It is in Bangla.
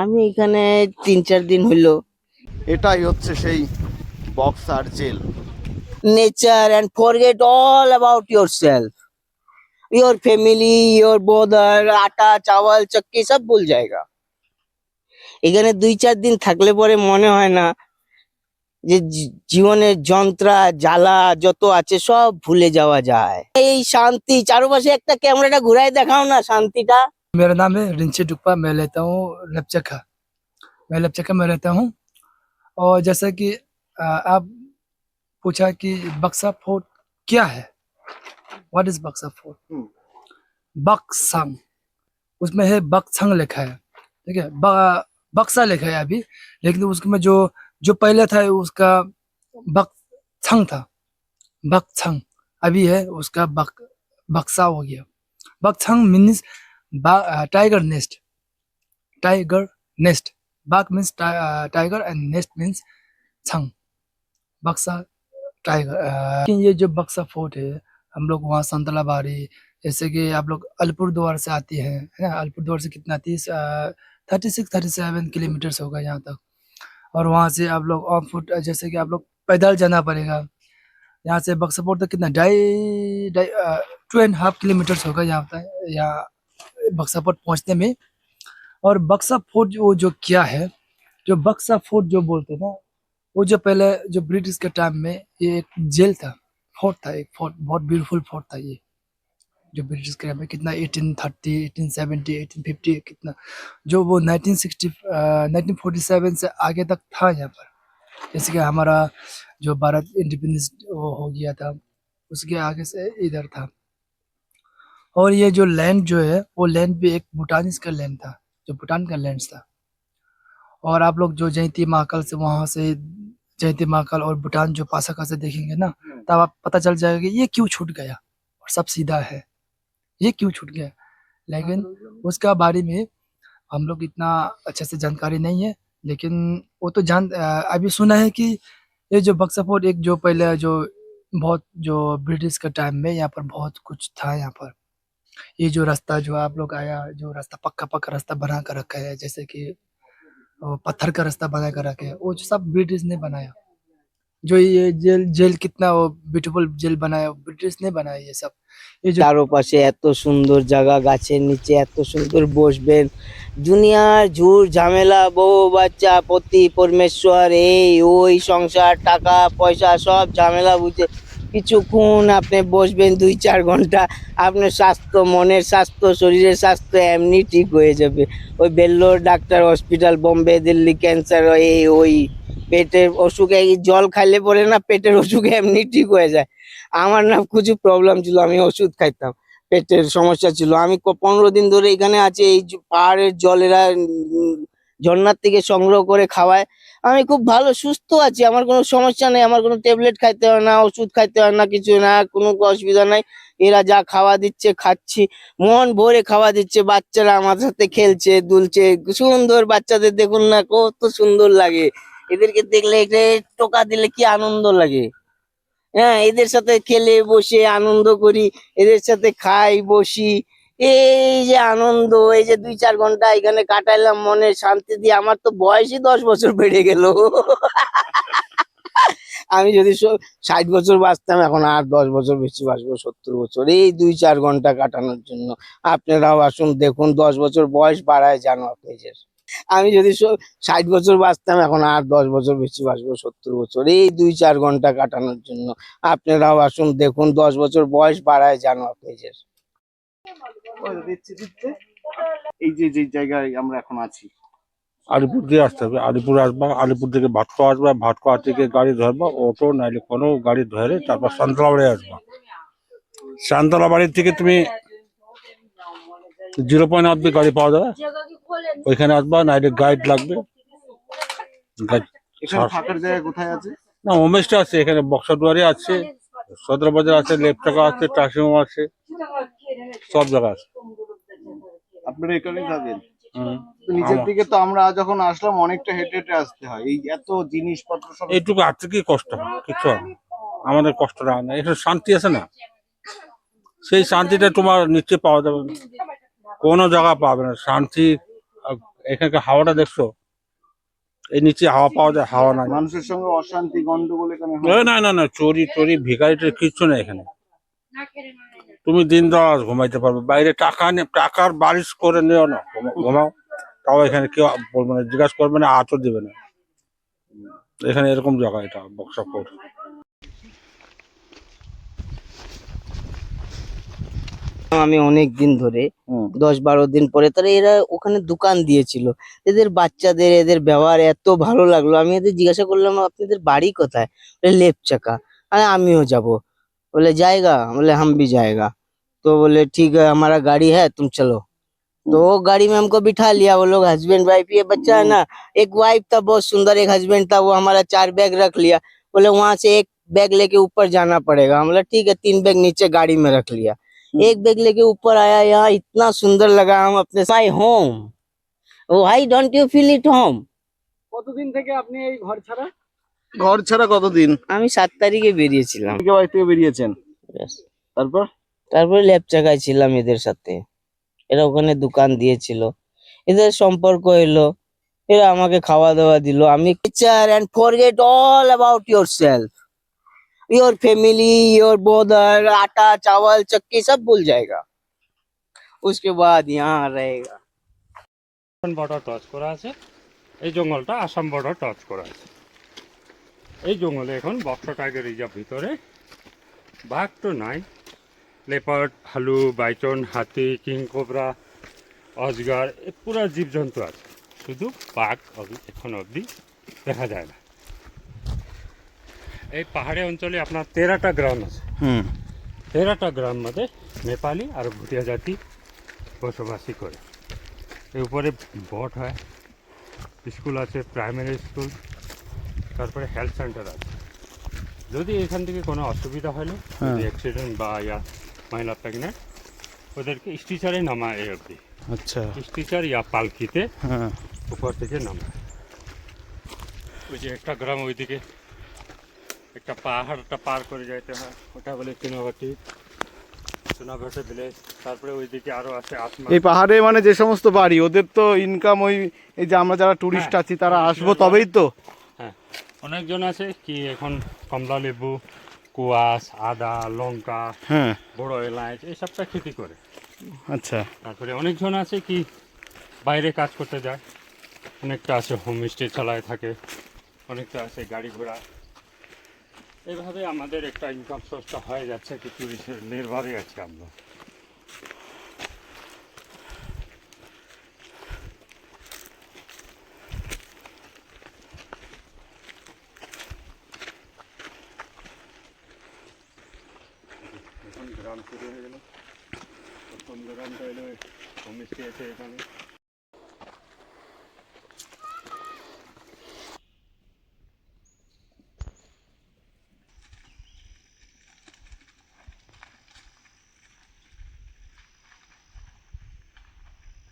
আমি এখানে তিন চার দিন হইল। এটাই হচ্ছে সেই বক্সার jail. Nature nature and forget all about yourself. Your family your brother আটা চাওয়াল চক্কি সব ভুল জায়গা। এখানে দুই চার দিন থাকলে পরে মনে হয় না যে জীবনের যন্ত্রা জ্বালা যত আছে সব ভুলে যাওয়া যায়। এই শান্তি চারপাশে একটা ক্যামেরাটা ঘুরাই দেখাও না শান্তিটা। मेरा नाम है रिंची डुप्पा मैं लेता हूँ लपचखा। मैं लपचखा में रहता हूँ और जैसा कि आप पूछा कि बक्सा फोर्ट क्या है? What is Buxa fort? हम्म। बक्संग। उसमें है बक्संग लिखा है। ठीक है? बक्सा लिखा है अभी लेकिन उसमें जो जो पहले था उसका बक्संग था। बक्संग। अभी है उसका बक बक्सा हो गया। बक्संग means tiger nest tiger nest Bagh means tiger and nest means छंग। Buxa tiger लेकिन ये जो बक्सा फोर्ट है, हम लोग वहाँ संतला बारी जैसे कि आप लोग अलीपुर द्वार से आती है है ना? अलीपुर द्वार से कितना? तीस thirty six thirty seven kilometre होगा यहाँ तक। और वहाँ से आप लोग ऑन फुट जैसे कि आप लोग पैदल जाना पड़ेगा। यहाँ से बक्सा फोर्ट तक कितना? ढाई ढाई टू एंड हाफ़ किलोमीटर होगा यहाँ तक, यहाँ बक्सा फोर्ट पहुँचने में। और बक्सा फोर्ट जो जो क्या है, जो बक्सा फोर्ट जो बोलते ना, वो जो पहले जो ब्रिटिश के टाइम में ये एक जेल था, फोर्ट था एक फोर्ट, बहुत ब्यूटीफुल फोर्ट था ये। जो ब्रिटिश के टाइम में कितना 1830 1870 1850 कितना, जो वो 1960 1947 से आगे तक था यहाँ पर। जैसे कि हमारा जो भारत इंडिपेंडेंस हो गया था, उसके आगे से इधर था। और ये जो लैंड जो है वो लैंड भी एक भूटानिस का लैंड था जो भूटान का लैंड था। और आप लोग जो जयंती महाकाल से वहाँ से जयंती महाकाल और भूटान जो पासाका से देखेंगे ना तब आप पता चल जाएगा कि ये क्यों छूट गया और सब सीधा है। ये क्यों छूट गया? लेकिन उसका बारे में हम लोग इतना अच्छे से जानकारी नहीं है लेकिन वो तो जान अभी सुना है कि ये जो बक्सा फोर्ट एक जो पहले जो बहुत जो ब्रिटिश के टाइम में यहाँ पर बहुत कुछ था यहाँ पर। ये जो रास्ता जो आप लोग आया जो रास्ता पक्का पक्का रास्ता बना कर रखा है जैसे कि वो पत्थर का रास्ता बना कर रखे है वो जो सब ब्रिटिश ने बनाया जो ये जेल जेल कितना वो ब्यूटीफुल जेल बनाया ब्रिटिश ने बनाया ये सब ये जो চারপাশে এত সুন্দর জায়গা গাছের নিচে এত সুন্দর বসবেন দুনিয়ার ঝুর ঝামেলা বউ বাচ্চা পতি পরমেশ্বর এই ওই সংসার টাকা পয়সা সব ঝামেলা বুঝে কিছুক্ষণ আপনি বসবেন দুই, চার ঘণ্টা, আপনার স্বাস্থ্য, মনের স্বাস্থ্য, শরীরের স্বাস্থ্য এমনি ঠিক হয়ে যাবে। ওই Vellore doctor hospital, Bombay, Delhi, cancer এই ওই পেটের অসুখে জল খাইলে পরে না পেটের অসুখ এমনি ঠিক হয়ে যায়। আমার না কিছু প্রবলেম ছিল, আমি ওষুধ খাইতাম। পেটের সমস্যা ছিল। আমি পনেরো দিন ধরে এখানে আছি, এই পাহাড়ের জলেরা উম, ঝর্ণার থেকে সংগ্রহ করে খাওয়ায়। আমি খুব ভালো সুস্থ আছি। আমার কোনো সমস্যা নেই। আমার কোনো ট্যাবলেট খাইতে হয় না ওষুধ খাইতে হয় না কিছু না কোনো অসুবিধা নাই। এরা যা খাওয়া দিচ্ছে খাচ্ছি। মন ভরে খাওয়া দিচ্ছে। বাচ্চারা আমার সাথে খেলছে দুলছে। সুন্দর বাচ্চাদের দেখুন না কত সুন্দর লাগে। এদেরকে দেখলে টোকা দিলে কি আনন্দ লাগে। হ্যাঁ এদের সাথে খেলে বসে আনন্দ করি। এদের সাথে খাই বসি। এই যে আনন্দ, এই যে দুই চার ঘণ্টা এখানে কাটাইলাম মনে শান্তি দিয়ে, আমার তো বয়সই দশ বছর বেড়ে গেল। আমি যদি ষাট বছর বাঁচতাম, এখন আর দশ বছর বেশি বাঁচবো, সত্তর বছর। এই দুই চার ঘণ্টা কাটানোর জন্য আপনারাও আসুন, দেখুন, দশ বছর বয়স বাড়ায় জানো আপনি যে। আমি যদি ষাট বছর বাঁচতাম, এখন আর দশ বছর বেশি বাঁচবো, সত্তর বছর। এই দুই চার ঘণ্টা কাটানোর জন্য আপনারাও আসুন, দেখুন, দশ বছর বয়স বাড়ায় জানো তো দিচ্ছে দিচ্ছে। এই যে যে জায়গায় আমরা এখন আছি। আলিপুর দিয়ে আসতে হবে। আলিপুর আসবা আলিপুর থেকে ভাটকোয়া আসবা ভাটকোয়া থেকে গাড়ি ধরবা অটো নাইলে কোনো গাড়ি ধরে তারপর সান্তলাবাড়ি আসবা। সান্তলাবাড়ি থেকে তুমি জিরো পয়েন্ট অব্দি গাড়ি পাওয়া যাবে। ওইখানে আসবা নাইলে গাইড লাগবে। কোথায় আছে? না হোমস্টে আছে। এখানে বক্সাদুয়ারি আছে সদর বাজার আছে লেপটাকা আছে টাসিমো আছে। সব জায়গা আছে। আপনারা এখানেই থাকেন? নিচের দিকে তো আমরা যখন আসলাম অনেকটা হেঁটে হেঁটে আসতে হয়। এই এত জিনিসপত্র সব এইটুকু আসতে কি কষ্ট কিছু আমাদের কষ্টটা হয় না। একটু শান্তি আছে না? সেই শান্তিটা তোমার নিচে পাওয়া যাবে। না কোনো জায়গা পাবে না। শান্তি এখানকার হাওয়াটা দেখছ? এই নিচে হাওয়া পাওয়া যায় হাওয়া নাই। মানুষের সঙ্গে অশান্তি গন্ডগোল এখানে না। না না চোরি টোরি ভিখারিটের কিচ্ছু নেই এখানে। তুমি দিন রাত ঘুমাইতে পারবে। বাইরে টাকা নিয়ে টাকার বারিশ করে নিও না। ঘুমাও। তাও এখানে কেউ বলবে না জিজ্ঞাসা করবে না আঁচও দেবে না। এখানে এরকম জায়গা এটা বক্সাপুর। আমি অনেক দিন ধরে দশ বারো দিন পরে তারা এরা ওখানে দোকান দিয়েছিল। এদের বাচ্চাদের এদের ব্যবহার এত ভালো লাগল। আমি এদের জিজ্ঞাসা করলাম আপনাদের বাড়ি কোথায়? লেপচাকা। আমিও যাব। বলে জায়গা? বলে হাম্বি জায়গা। तो बोले ठीक है हमारा गाड़ी है तुम चलो तो वो गाड़ी में हमको बिठा लिया वो लोग हस्बैंड वाइफ ये बच्चा है ना एक वाइफ था बहुत सुंदर एक हस्बैंड था वो हमारा चार बैग रख लिया बोले वहां से एक बैग लेके ऊपर जाना पड़ेगा हम बोला ठीक है तीन बैग नीचे गाड़ी में रख लिया एक बैग लेके ऊपर आया यहाँ इतना सुंदर लगा हम अपने my home why don't you feel it home কতদিন থেকে আপনি এই ঘর ছাড়া ঘর ছাড়া কতদিন আমি সাত তারিখে বেরিয়েছিলাম থেকে বাড়ি থেকে বেরিয়েছেন Yes. তারপর তারপরে ল্যাব চাকায় ছিলাম এদের সাথে এরা ওখানে দোকান দিয়েছিল এদের সম্পর্ক এলো এরা আমাকে খাওয়া দাওয়া দিল আমি teacher and forget all about yourself your family your brother आटा चावल चक्की सब भूल जाएगा उसके बाद यहाँ रहेगा আসাম বর্ডার টাচ করা আছে এই জঙ্গলটা আসাম বর্ডার টাচ করা আছে এই জঙ্গলে এখন বক্সা টাইগার রিজার্ভ ভিতরে বাঘ তো নাই লেপার্ড ভালু বাইটন হাতি কিং কোবরা অজগর পুরো জীবজন্তু আছে। শুধু বাঘ এখন অবধি দেখা যায় না। এই পাহাড়ি অঞ্চলে আপনার তেরাটা গ্রাম আছে। তেরাটা গ্রাম মধ্যে নেপালি আর ভুটিয়া জাতি বসবাসী করে। এর উপরে বট হয় স্কুল আছে প্রাইমারি স্কুল তারপরে হেলথ সেন্টার আছে। যদি এখান থেকে কোনো অসুবিধা হলে হ্যাঁ। অ্যাক্সিডেন্ট বা ইয়া ওদেরকে স্টিচারে নামায় এ অবধি। আচ্ছা। স্টিচার ইয়া পালকিতে হ্যাঁ। উপর থেকে নামায়। ওই যে একটা গ্রাম ওইদিকে একটা পাহাড়টা পার করে যাইতে হয় ওটা বলে চুনাভাটি। চুনাভাটি ভিলেজ তারপরে ওইদিকে আরও আছে এই পাহাড়ে মানে যে সমস্ত বাড়ি ওদের তো ইনকাম ওই এই যে আমরা যারা টুরিস্ট হ্যাঁ, আছি তারা আসব তবেই তো। হ্যাঁ। অনেকজন আছে কি এখন কমলা লেবু কুয়াশ আদা লঙ্কা হ্যাঁ। বড় এলাচ এইসবটা খেতে করে। আচ্ছা। তারপরে অনেকজন আছে কি বাইরে কাজ করতে যায়। অনেকটা আছে হোমস্টে চালায় থাকে। অনেকটা আছে গাড়ি ঘোড়া। এইভাবে আমাদের একটা ইনকাম সোর্সটা হয়ে যাচ্ছে কি টুরিস্টের নির্ভরই আছে আমরা। শুরু হয়ে গেল প্রথম গ্রামটা এলো হোমস্টে আছে এখানে।